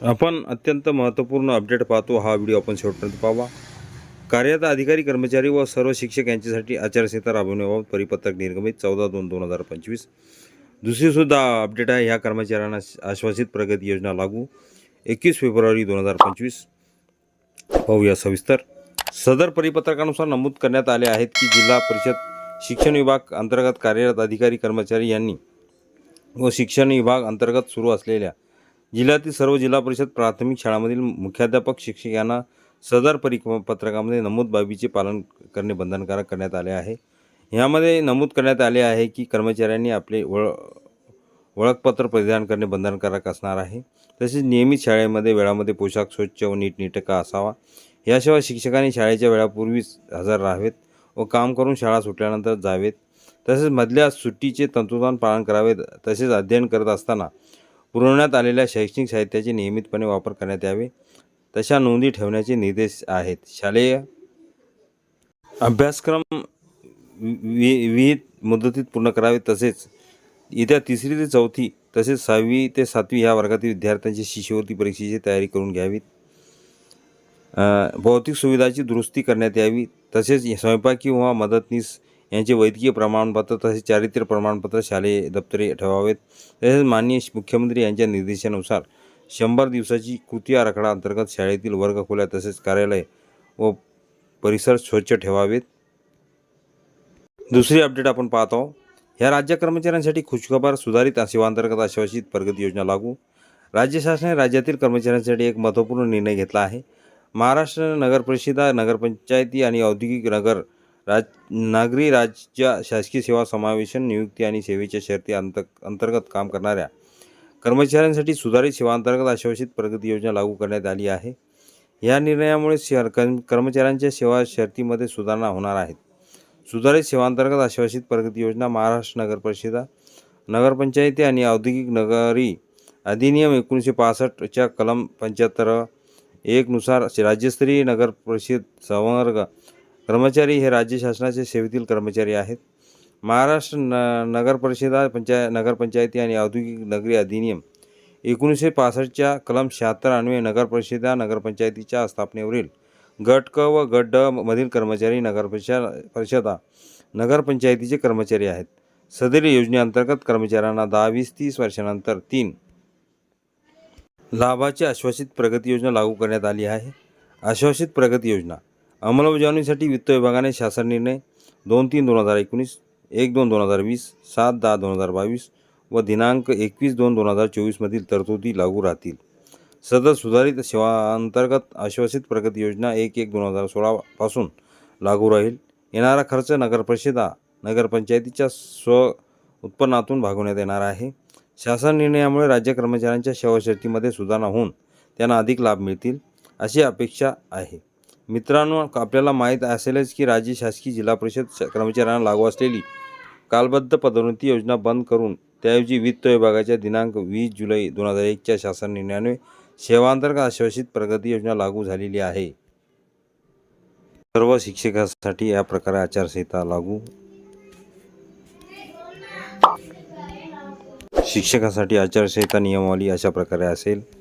आपण अत्यंत महत्त्वपूर्ण अपडेट पाहतो. हा व्हिडिओ आपण शेवटपर्यंत पाहावा. कार्यरत अधिकारी कर्मचारी व सर्व शिक्षक यांच्यासाठी आचारसंहिता राबवण्याबाबत परिपत्रक निर्गमित चौदा दोन दोन हजार पंचवीस. दुसरीसुद्धा अपडेट आहे. ह्या कर्मचाऱ्यांना आश्वासित प्रगती योजना लागू. एकवीस फेब्रुवारी दोन हजार पंचवीस. पाहूया सविस्तर. सदर परिपत्रकानुसार नमूद करण्यात आले आहेत की जिल्हा परिषद शिक्षण विभाग अंतर्गत कार्यरत अधिकारी कर्मचारी यांनी व शिक्षण विभाग अंतर्गत सुरू असलेल्या जिल्ह्यातील सर्व जिल्हा परिषद प्राथमिक शाळांमधील मुख्याध्यापक शिक्षक यांना सदर परिपत्रकामध्ये नमूद बाबीचे पालन करणे बंधनकारक करण्यात आले आहे. यामध्ये नमूद करण्यात आले आहे की कर्मचाऱ्यांनी आपले ओळ ओळखपत्र परिधान करणे बंधनकारक असणार आहे. तसेच नियमित शाळेमध्ये वेळामध्ये पोशाख स्वच्छ व नीटनेटका असावा. याशिवाय शिक्षकांनी शाळेच्या वेळापूर्वीच हजर राहावेत व काम करून शाळा सुटल्यानंतर जावेत. तसेच मधल्या सुट्टीचे तंतोतंत पालन करावेत. तसेच अध्ययन करत असताना पुरवण्यात आलेल्या शैक्षणिक साहित्याचे नियमितपणे वापर करण्यात यावे तशा नोंदी ठेवण्याचे निर्देश आहेत. शालेय अभ्यासक्रम वि विहित मुदतीत पूर्ण करावे तसेच येत्या तिसरी ते चौथी तसेच सहावी ते सातवी ह्या वर्गातील विद्यार्थ्यांची शिष्यवृत्ती परीक्षेची तयारी करून घ्यावीत. भौतिक सुविधाची दुरुस्ती करण्यात यावी तसेच स्वयंपाकी किंवा मदतनीस यांचे वैद्यकीय प्रमाणपत्र तसेच चारित्र्य प्रमाणपत्र शालेय दप्तरे ठेवावेत. तसेच माननीय मुख्यमंत्री यांच्या निर्देशानुसार शंभर दिवसाची कृती आराखडा अंतर्गत शाळेतील वर्गखोल्या तसेच कार्यालय व परिसर स्वच्छ ठेवावेत. दुसरी अपडेट आपण पाहत आहोत. ह्या राज्य कर्मचाऱ्यांसाठी खुशखबर सुधारित सेवांतर्गत आश्वासित प्रगती योजना लागू. राज्य शासनाने राज्यातील कर्मचाऱ्यांसाठी एक महत्त्वपूर्ण निर्णय घेतला आहे. महाराष्ट्र नगर परिषदा नगरपंचायती आणि औद्योगिक नगर राज नागरी राज्य शासकीय सेवा समावेशन नियुक्ती आणि सेवेच्या शर्ती अंत अंतर्गत काम करणाऱ्या कर्मचाऱ्यांसाठी सुधारित सेवांतर्गत आश्वासित प्रगती योजना लागू करण्यात आली आहे. या निर्णयामुळे शहर कर्म कर्मचाऱ्यांच्या सेवा शर्तीमध्ये सुधारणा होणार आहेत सुधारित सेवांतर्गत आश्वासित प्रगती योजना महाराष्ट्र नगर परिषदा नगरपंचायती आणि औद्योगिक नगरी अधिनियम एकोणीसशे पासष्टच्या कलम पंच्याहत्तर एकनुसार राज्यस्तरीय नगर परिषद संवर्ग कर्मचारी हे राज्य शासनाच्या सेवेतील कर्मचारी आहेत. महाराष्ट्र न नगर परिषदा पंचाय नगरपंचायती आणि औद्योगिक नगरी अधिनियम एकोणीसशे पासष्टच्या कलम शहात्तर अन्वये नगरपरिषदा नगरपंचायतीच्या स्थापनेवरील गट क व गट ड मधील कर्मचारी नगरपरिषद परिषदा नगरपंचायतीचे कर्मचारी आहेत. सदर योजनेअंतर्गत कर्मचाऱ्यांना दहा वीस तीस वर्षानंतर तीन लाभाची आश्वासित प्रगती योजना लागू करण्यात आली आहे. आश्वासित प्रगती योजना अंमलबजावणीसाठी वित्त विभागाने शासन निर्णय दोन तीन दोन हजार एकोणीस एक दोन दोन हजार वीस सात दहा दोन हजार बावीस व दिनांक एकवीस दोन दोन हजार चोवीसमधील तरतुदी लागू राहतील. सदर सुधारित सेवांतर्गत आश्वासित प्रगती योजना एक एक दोन हजार सोळापासून लागू राहील. येणारा खर्च नगरपरिषदा नगरपंचायतीच्या स्व उत्पन्नातून भागवण्यात येणार आहे. शासन निर्णयामुळे राज्य कर्मचाऱ्यांच्या सेवाशर्तीमध्ये सुधारणा होऊन त्यांना अधिक लाभ मिळतील अशी अपेक्षा आहे. मित्रांनो आपल्याला माहीत असेलच की राज्य शासकीय जिल्हा परिषद कर्मचाऱ्यांना लागू असलेली कालबद्ध पदोन्नती योजना बंद करून त्याऐवजी वित्त विभागाच्या दिनांक वीस जुलै दोन हजार एकच्या शासन निर्णयाने सेवांतर्गत आश्वासित प्रगती योजना लागू झालेली आहे. सर्व शिक्षकांसाठी या प्रकारे आचारसंहिता लागू. शिक्षकासाठी आचारसंहिता नियमावली अशा प्रकारे असेल.